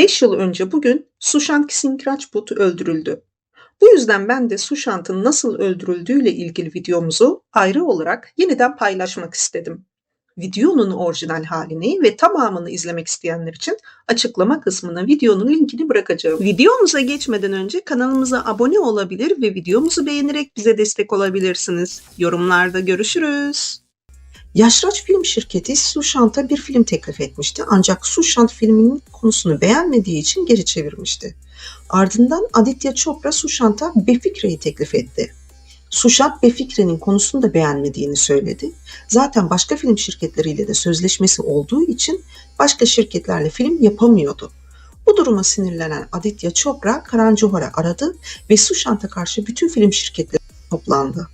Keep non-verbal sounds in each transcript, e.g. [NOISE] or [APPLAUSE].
5 yıl önce bugün Sushant Singh Rajput öldürüldü. Bu yüzden ben de Sushant'ın nasıl öldürüldüğüyle ilgili videomuzu ayrı olarak yeniden paylaşmak istedim. Videonun orijinal halini ve tamamını izlemek isteyenler için açıklama kısmına videonun linkini bırakacağım. Videomuza geçmeden önce kanalımıza abone olabilir ve videomuzu beğenerek bize destek olabilirsiniz. Yorumlarda görüşürüz. Yaşraç Film Şirketi Sushant'a bir film teklif etmişti ancak Sushant filminin konusunu beğenmediği için geri çevirmişti. Ardından Aditya Chopra Sushant'a Befikre'yi teklif etti. Sushant Befikre'nin konusunu da beğenmediğini söyledi. Zaten başka film şirketleriyle de sözleşmesi olduğu için başka şirketlerle film yapamıyordu. Bu duruma sinirlenen Aditya Chopra Karan Johar'ı aradı ve Sushant'a karşı bütün film şirketleri toplandı.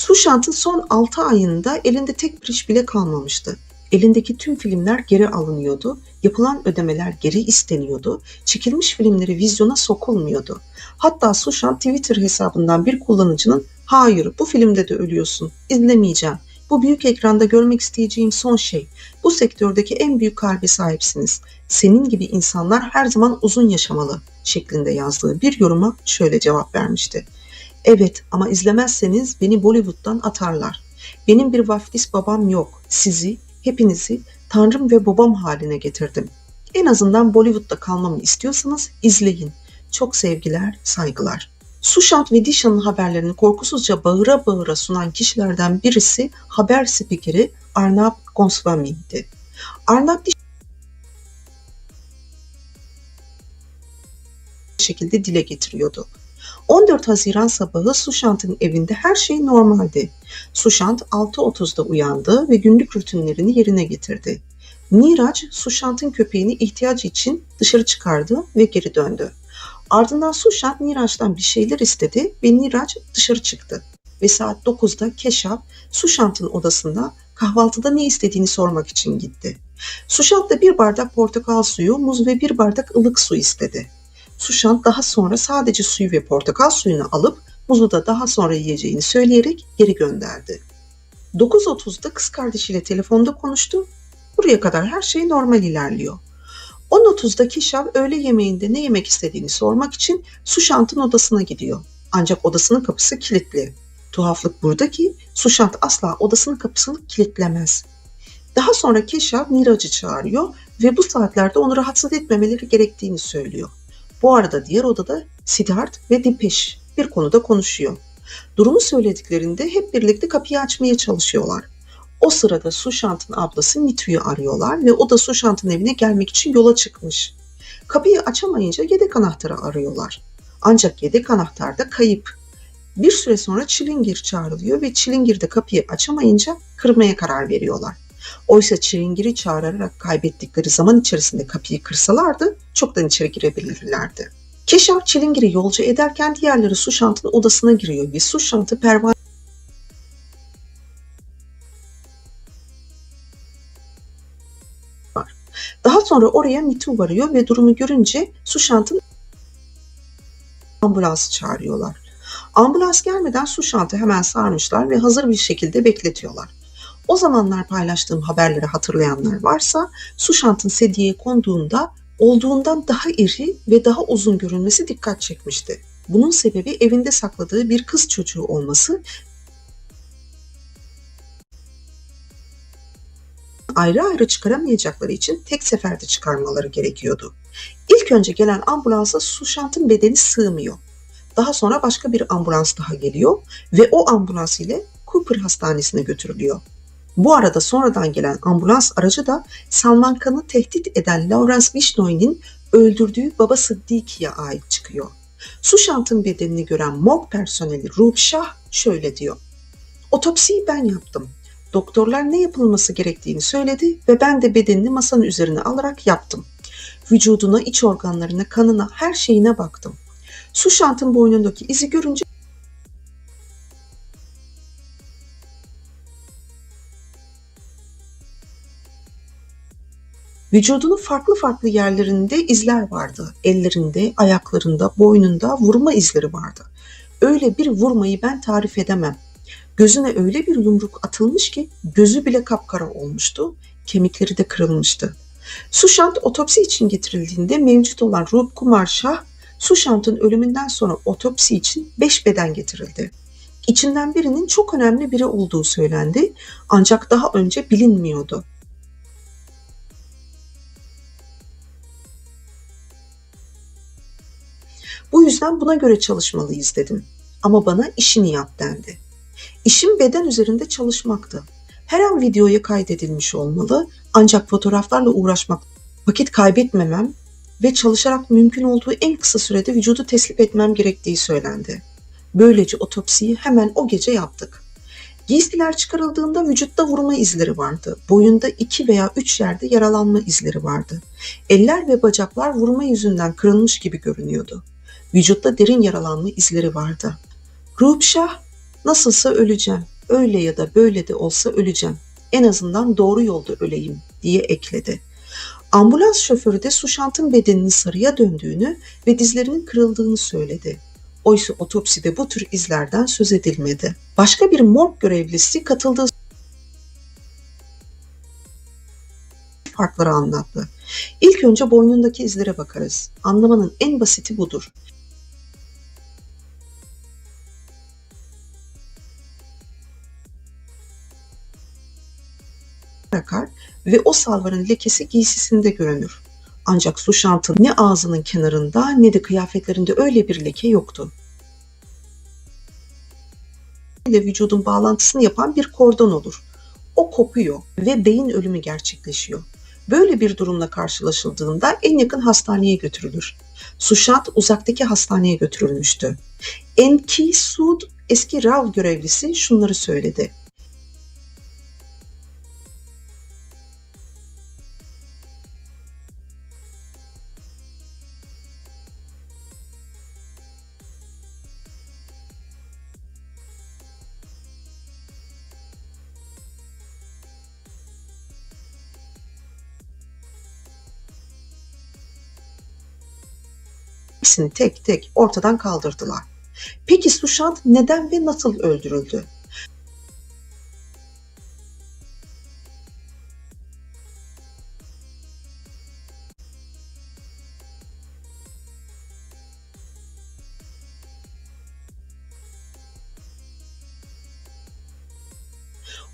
Sushant'ın son 6 ayında elinde tek bir iş bile kalmamıştı. Elindeki tüm filmler geri alınıyordu, yapılan ödemeler geri isteniyordu, çekilmiş filmleri vizyona sokulmuyordu. Hatta Sushant Twitter hesabından bir kullanıcının "Hayır, bu filmde de ölüyorsun. İzlemeyeceğim. Bu büyük ekranda görmek isteyeceğim son şey. Bu sektördeki en büyük kalbe sahipsiniz. Senin gibi insanlar her zaman uzun yaşamalı." şeklinde yazdığı bir yoruma şöyle cevap vermişti. Evet ama izlemezseniz beni Bollywood'dan atarlar. Benim bir vaftiz babam yok. Sizi, hepinizi tanrım ve babam haline getirdim. En azından Bollywood'da kalmamı istiyorsanız izleyin. Çok sevgiler, saygılar. Sushant ve Disha'nın haberlerini korkusuzca bağıra bağıra sunan kişilerden birisi haber spikeri Arnab Goswami'ydi. Arnab Dish şekilde dile getiriyordu. 14 Haziran sabahı Sushant'ın evinde her şey normaldi. Sushant 6.30'da uyandı ve günlük rutinlerini yerine getirdi. Niraj, Sushant'ın köpeğini ihtiyacı için dışarı çıkardı ve geri döndü. Ardından Sushant Niraj'dan bir şeyler istedi ve Niraj dışarı çıktı. Ve saat 9'da Keşav, Sushant'ın odasında kahvaltıda ne istediğini sormak için gitti. Sushant da bir bardak portakal suyu, muz ve bir bardak ılık su istedi. Sushant daha sonra sadece suyu ve portakal suyunu alıp muzu da daha sonra yiyeceğini söyleyerek geri gönderdi. 9.30'da kız kardeşiyle telefonda konuştu. Buraya kadar her şey normal ilerliyor. 10.30'da Kişav öğle yemeğinde ne yemek istediğini sormak için Sushant'ın odasına gidiyor. Ancak odasının kapısı kilitli. Tuhaflık burada ki Sushant asla odasının kapısını kilitlemez. Daha sonra Keşav Niraj'ı çağırıyor ve bu saatlerde onu rahatsız etmemeleri gerektiğini söylüyor. Bu arada diğer odada Siddharth ve Dipesh bir konuda konuşuyor. Durumu söylediklerinde hep birlikte kapıyı açmaya çalışıyorlar. O sırada Sushant'ın ablası Mitu'yu arıyorlar ve o da Sushant'ın evine gelmek için yola çıkmış. Kapıyı açamayınca yedek anahtarı arıyorlar. Ancak yedek anahtar da kayıp. Bir süre sonra Çilingir çağrılıyor ve Çilingir de kapıyı açamayınca kırmaya karar veriyorlar. Oysa Çilingir'i çağırarak kaybettikleri zaman içerisinde kapıyı kırsalardı çoktan içeri girebilirlerdi. Keşaf Çilingir'i yolcu ederken diğerleri Sushant'ın odasına giriyor ve Sushant'ı pervane. Daha sonra oraya Mitu varıyor ve durumu görünce Sushant'ın ambulansı çağırıyorlar. Ambulans gelmeden Sushant'ı hemen sarmışlar ve hazır bir şekilde bekletiyorlar. O zamanlar paylaştığım haberleri hatırlayanlar varsa Sushant'ın sedyeye konduğunda olduğundan daha iri ve daha uzun görünmesi dikkat çekmişti. Bunun sebebi evinde sakladığı bir kız çocuğu olması ayrı ayrı çıkaramayacakları için tek seferde çıkarmaları gerekiyordu. İlk önce gelen ambulansa Sushant'ın bedeni sığmıyor. Daha sonra başka bir ambulans daha geliyor ve o ambulans ile Cooper Hastanesi'ne götürülüyor. Bu arada sonradan gelen ambulans aracı da Salman Khan'ı tehdit eden Lawrence Vishnoi'nin öldürdüğü babası Diki'ye ait çıkıyor. Sushant'ın bedenini gören morg personeli Rup Shah şöyle diyor. Otopsiyi ben yaptım. Doktorlar ne yapılması gerektiğini söyledi ve ben de bedenini masanın üzerine alarak yaptım. Vücuduna, iç organlarına, kanına, her şeyine baktım. Sushant'ın boynundaki izi görünce Vücudunun farklı farklı yerlerinde izler vardı. Ellerinde, ayaklarında, boynunda vurma izleri vardı. Öyle bir vurmayı ben tarif edemem. Gözüne öyle bir yumruk atılmış ki gözü bile kapkara olmuştu, kemikleri de kırılmıştı. Sushant otopsi için getirildiğinde mevcut olan Rup Kumar Shah, Sushant'ın ölümünden sonra otopsi için 5 beden getirildi. İçinden birinin çok önemli biri olduğu söylendi ancak daha önce bilinmiyordu. Bu yüzden buna göre çalışmalıyız dedim. Ama bana işini yap dendi. İşim beden üzerinde çalışmaktı. Her an videoya kaydedilmiş olmalı ancak fotoğraflarla uğraşmak vakit kaybetmemem ve çalışarak mümkün olduğu en kısa sürede vücudu teslim etmem gerektiği söylendi. Böylece otopsiyi hemen o gece yaptık. Giysiler çıkarıldığında vücutta vurma izleri vardı. Boyunda iki veya üç yerde yaralanma izleri vardı. Eller ve bacaklar vurma yüzünden kırılmış gibi görünüyordu. Vücutta derin yaralanma izleri vardı. Rupşah, nasılsa öleceğim. Öyle ya da böyle de olsa öleceğim. En azından doğru yolda öleyim diye ekledi. Ambulans şoförü de Suşant'ın bedeninin sarıya döndüğünü ve dizlerinin kırıldığını söyledi. Oysa otopside bu tür izlerden söz edilmedi. Başka bir morg görevlisi katıldığı farkları anlattı. İlk önce boynundaki izlere bakarız. Anlamanın en basiti budur. akar ve o salvarın lekesi giysisinde görünür. Ancak Suşant'ın ne ağzının kenarında ne de kıyafetlerinde öyle bir leke yoktu. ile vücudun bağlantısını yapan bir kordon olur. O kopuyor ve beyin ölümü gerçekleşiyor. Böyle bir durumla karşılaşıldığında en yakın hastaneye götürülür. Suşant uzaktaki hastaneye götürülmüştü. Enki Sud eski RAV görevlisi şunları söyledi. Hepsini tek tek ortadan kaldırdılar. Peki Sushant neden ve nasıl öldürüldü?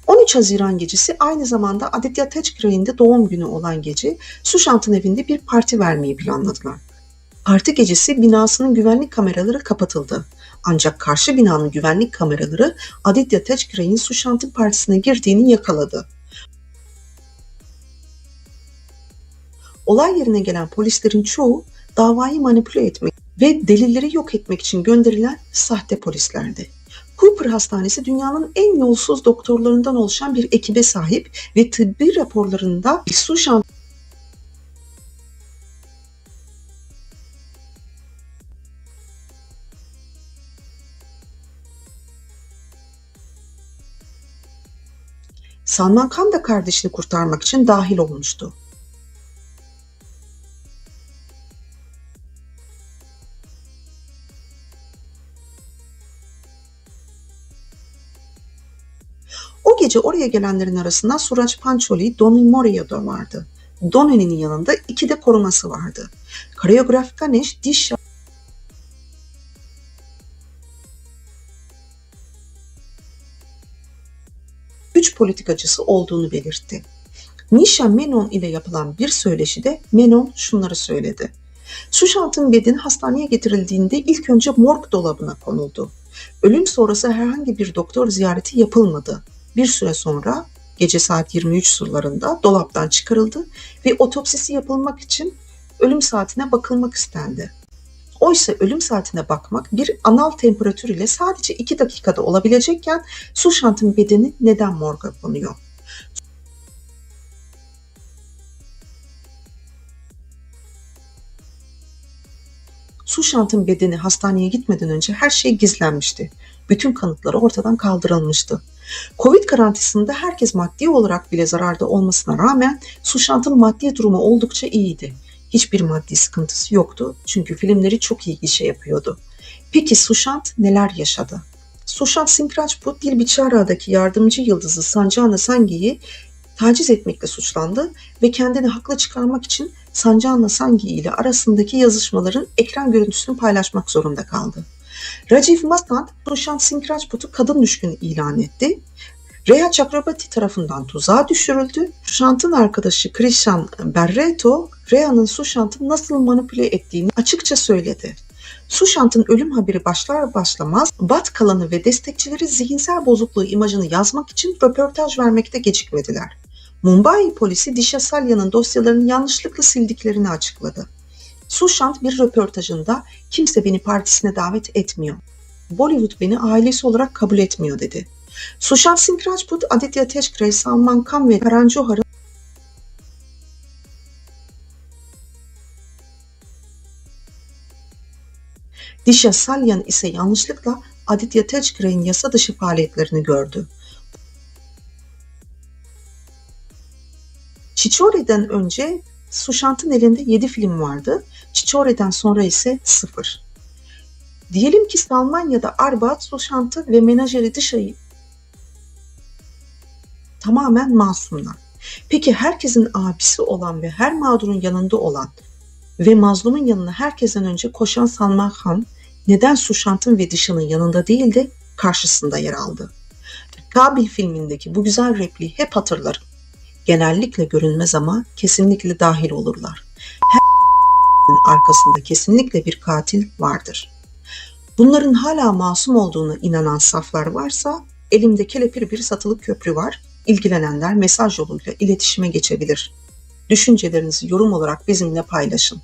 ...13 Haziran gecesi aynı zamanda Aditya Techgray'in de doğum günü olan gece... ...Sushant'ın evinde bir parti vermeyi planladılar. Parti gecesi binasının güvenlik kameraları kapatıldı. Ancak karşı binanın güvenlik kameraları Aditya Techgray'in Sushant'ın partisine girdiğini yakaladı. Olay yerine gelen polislerin çoğu davayı manipüle etmek ve delilleri yok etmek için gönderilen sahte polislerdi. Cooper Hastanesi dünyanın en yolsuz doktorlarından oluşan bir ekibe sahip ve tıbbi raporlarında Sushant Salman Khan da kardeşini kurtarmak için dahil olmuştu. O gece oraya gelenlerin arasında Suraj Pancholi, Donny Moria da vardı. Donny'nin yanında iki de koruması vardı. Koreograf Ganesh diş politikacısı olduğunu belirtti. Nisha Menon ile yapılan bir söyleşide Menon şunları söyledi. Sushant'ın bedeni hastaneye getirildiğinde ilk önce morg dolabına konuldu. Ölüm sonrası herhangi bir doktor ziyareti yapılmadı. Bir süre sonra gece saat 23 sularında dolaptan çıkarıldı ve otopsisi yapılmak için ölüm saatine bakılmak istendi. Oysa ölüm saatine bakmak bir anal temperatür ile sadece 2 dakikada olabilecekken Sushant'ın bedeni neden morga konuyor? Sushant'ın bedeni hastaneye gitmeden önce her şey gizlenmişti. Bütün kanıtları ortadan kaldırılmıştı. Covid karantinasında herkes maddi olarak bile zararda olmasına rağmen Sushant'ın maddi durumu oldukça iyiydi hiçbir maddi sıkıntısı yoktu. Çünkü filmleri çok iyi gişe yapıyordu. Peki Sushant neler yaşadı? Sushant Singh Rajput, Dil Bichara'daki yardımcı yıldızı Sanjana Sanghi'yi taciz etmekle suçlandı ve kendini haklı çıkarmak için Sancan'la Sangi ile arasındaki yazışmaların ekran görüntüsünü paylaşmak zorunda kaldı. Rajiv Masand, Sushant Singh Rajput'u kadın düşkünü ilan etti. Rhea Chakrabarti tarafından tuzağa düşürüldü. Sushant'ın arkadaşı Krishan Barreto, Rhea'nın Sushant'ı nasıl manipüle ettiğini açıkça söyledi. Sushant'ın ölüm haberi başlar başlamaz Bat kalanı ve destekçileri zihinsel bozukluğu imajını yazmak için röportaj vermekte gecikmediler. Mumbai polisi Disha Salya'nın dosyalarını yanlışlıkla sildiklerini açıkladı. Sushant bir röportajında kimse beni partisine davet etmiyor. Bollywood beni ailesi olarak kabul etmiyor dedi. Sushant Singh Rajput, Aditya Teshkare, Salman Khan ve Karan Johar'ın Disha Salyan ise yanlışlıkla Aditya Teshkare'nin yasa dışı faaliyetlerini gördü. Chichore'den önce Sushant'ın elinde 7 film vardı. Chichore'den sonra ise 0. Diyelim ki Salmanya'da Arbat, Sushant'ı ve menajeri Disha'yı tamamen masumlar. Peki herkesin abisi olan ve her mağdurun yanında olan ve mazlumun yanına herkesten önce koşan Salman Khan neden Sushant'ın ve Disha'nın yanında değil de karşısında yer aldı? Kabil filmindeki bu güzel repliği hep hatırlarım. Genellikle görünmez ama kesinlikle dahil olurlar. Her [LAUGHS] arkasında kesinlikle bir katil vardır. Bunların hala masum olduğuna inanan saflar varsa elimde kelepir bir satılık köprü var. İlgilenenler mesaj yoluyla iletişime geçebilir. Düşüncelerinizi yorum olarak bizimle paylaşın.